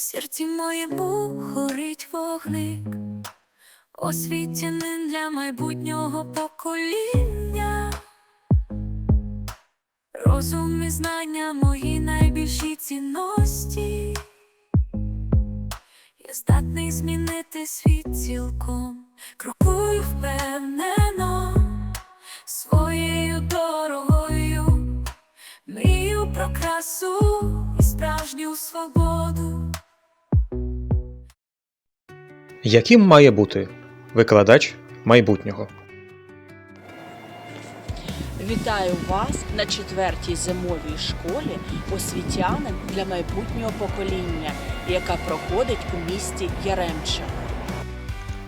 В серці моєму горить вогник, освітянин для майбутнього покоління. Розум і знання мої найбільші цінності. Я здатний змінити світ цілком, крокую впевнено своєю дорогою, мрію про красу і справжню свободу. Яким має бути викладач майбутнього? Вітаю вас на четвертій зимовій школі освітянин для майбутнього покоління, яка проходить у місті Яремче.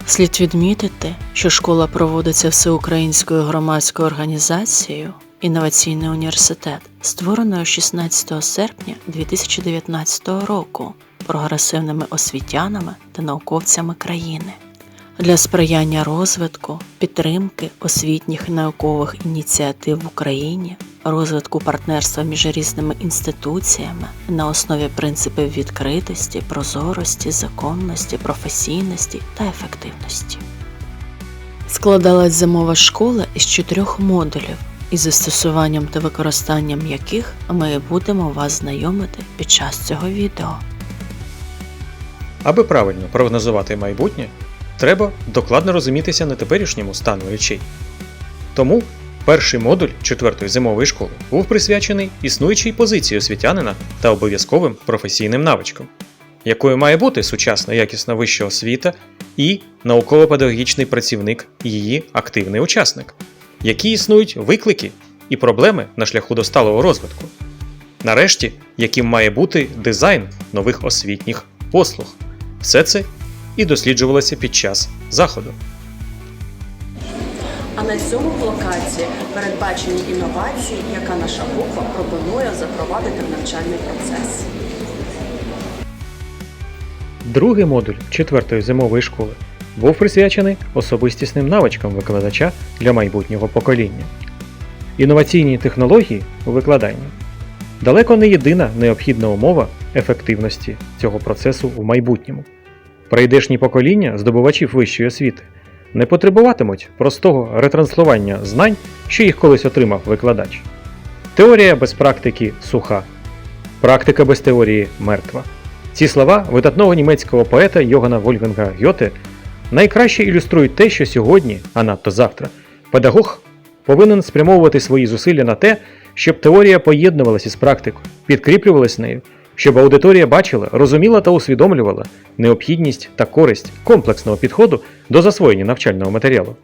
Слід відмітити, що школа проводиться всеукраїнською громадською організацією Інноваційний університет, створеною 16 серпня 2019 року прогресивними освітянами та науковцями країни для сприяння розвитку, підтримки освітніх наукових ініціатив в Україні, розвитку партнерства між різними інституціями на основі принципів відкритості, прозорості, законності, професійності та ефективності. Складалась зимова школа із чотирьох модулів, із застосуванням та використанням яких ми будемо вас знайомити під час цього відео. Аби правильно прогнозувати майбутнє, треба докладно розумітися на теперішньому стану речей. Тому перший модуль четвертої зимової школи був присвячений існуючій позиції освітянина та обов'язковим професійним навичкам, якою має бути сучасна якісна вища освіта і науково-педагогічний працівник її активний учасник, які існують виклики і проблеми на шляху до сталого розвитку. Нарешті, яким має бути дизайн нових освітніх послуг. Все це і досліджувалося під час заходу. А на цьому блокаді передбачені інновації, яка наша група пропонує запровадити в навчальний процес. Другий модуль четвертої зимової школи був присвячений особистісним навичкам викладача для майбутнього покоління. Інноваційні технології у викладанні далеко не єдина необхідна умова ефективності цього процесу в майбутньому. Прийдешні покоління здобувачів вищої освіти не потребуватимуть простого ретранслування знань, що їх колись отримав викладач. Теорія без практики суха, практика без теорії мертва. Ці слова видатного німецького поета Йогана Вольфганга Гьоте найкраще ілюструють те, що сьогодні, а надто завтра, педагог повинен спрямовувати свої зусилля на те, щоб теорія поєднувалася з практикою, підкріплювалась нею, щоб аудиторія бачила, розуміла та усвідомлювала необхідність та користь комплексного підходу до засвоєння навчального матеріалу.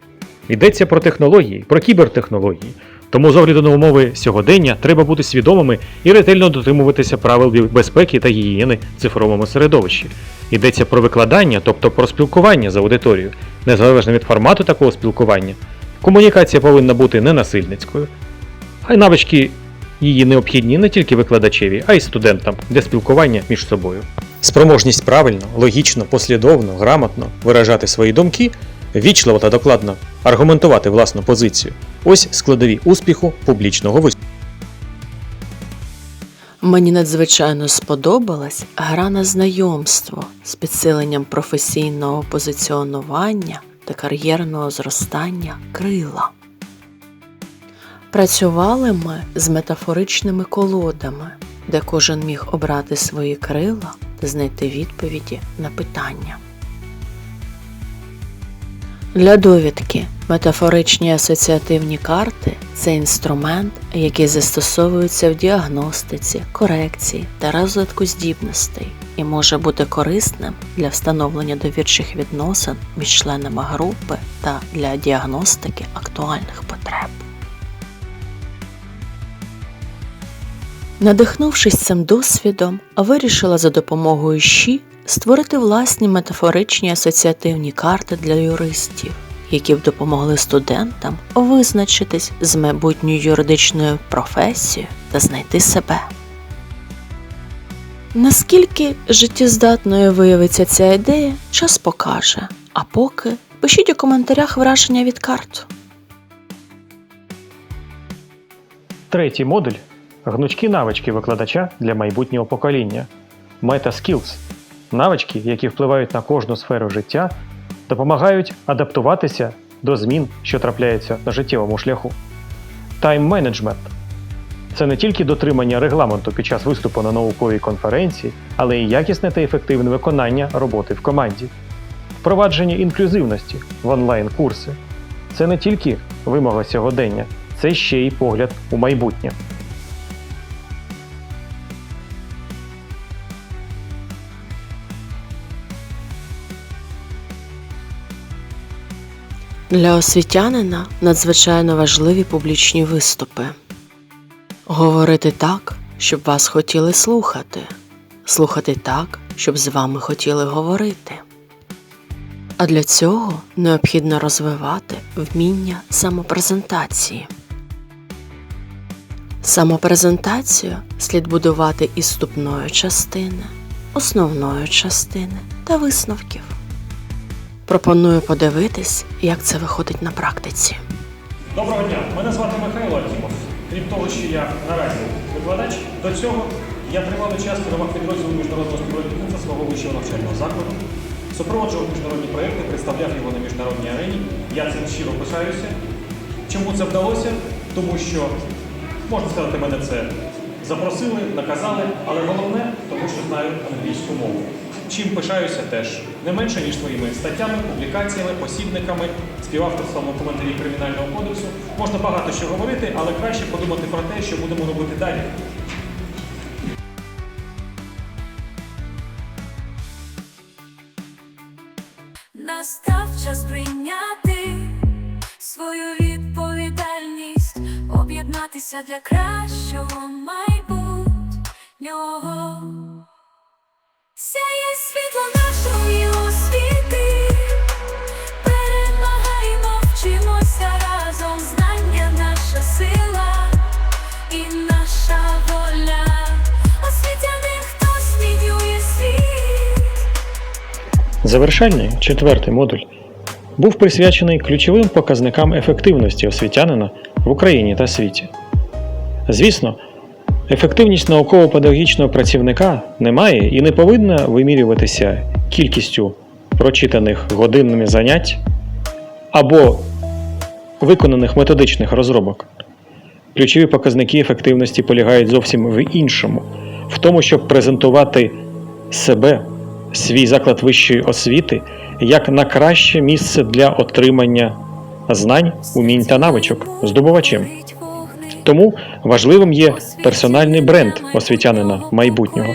Йдеться про технології, про кібертехнології. Тому з огляду на умови сьогодення треба бути свідомими і ретельно дотримуватися правил безпеки та гігієни в цифровому середовищі. Йдеться про викладання, тобто про спілкування з аудиторією, незалежно від формату такого спілкування. Комунікація повинна бути ненасильницькою, а й навички її необхідні не тільки викладачеві, а й студентам для спілкування між собою. Спроможність правильно, логічно, послідовно, грамотно виражати свої думки, вічливо та докладно аргументувати власну позицію ось складові успіху публічного виступу. Мені надзвичайно сподобалась гра на знайомство з підсиленням професійного позиціонування та кар'єрного зростання крила. Працювали ми з метафоричними колодами, де кожен міг обрати свої крила та знайти відповіді на питання. Для довідки метафоричні асоціативні карти це інструмент, який застосовується в діагностиці, корекції та розвитку здібностей і може бути корисним для встановлення довірчих відносин між членами групи та для діагностики актуальних потреб. Надихнувшись цим досвідом, вирішила за допомогою щі створити власні метафоричні асоціативні карти для юристів, які б допомогли студентам визначитись з майбутньою юридичною професією та знайти себе. Наскільки життєздатною виявиться ця ідея, час покаже. А поки пишіть у коментарях враження від карт. Третій модуль гнучкі навички викладача для майбутнього покоління MetaSkills навички, які впливають на кожну сферу життя, допомагають адаптуватися до змін, що трапляються на життєвому шляху. Тайм-менеджмент це не тільки дотримання регламенту під час виступу на науковій конференції, але й якісне та ефективне виконання роботи в команді. Впровадження інклюзивності в онлайн-курси це не тільки вимога сьогодення, це ще й погляд у майбутнє. Для освітянина надзвичайно важливі публічні виступи. Говорити так, щоб вас хотіли слухати, слухати так, щоб з вами хотіли говорити. А для цього необхідно розвивати вміння самопрезентації. Самопрезентацію слід будувати із вступної частини, основної частини та висновків. Пропоную подивитись, як це виходить на практиці. Доброго дня, мене звати Михайло Акімов. Крім того, що я наразі викладач, до цього я тривалий час керував підрозділом міжнародного співробітництва свого вищого навчального закладу, супроводжував міжнародні проєкти, представляв його на міжнародній арені. Я цим щиро пишаюся. Чому це вдалося? Тому що, можна сказати, мене це запросили, наказали, але головне, тому що знаю англійську мову. Чим пишаюся теж не менше, ніж своїми статтями, публікаціями, посібниками, співавторством у коментарі Кримінального кодексу. Можна багато що говорити, але краще подумати про те, що будемо робити далі. Настав час прийняти свою відповідальність, об'єднатися для кращого майбутнього. Сяє світло нашої освіти, перемагаймо, вчимося разом, знання наша сила і наша воля. Освітяни, хто змінює світ. Завершальний четвертий модуль був присвячений ключовим показникам ефективності освітянина в Україні та світі. Звісно, ефективність науково-педагогічного працівника не має і не повинна вимірюватися кількістю прочитаних годинами занять або виконаних методичних розробок. Ключові показники ефективності полягають зовсім в іншому, в тому, щоб презентувати себе, свій заклад вищої освіти як на краще місце для отримання знань, умінь та навичок здобувачем. Тому важливим є персональний бренд освітянина майбутнього.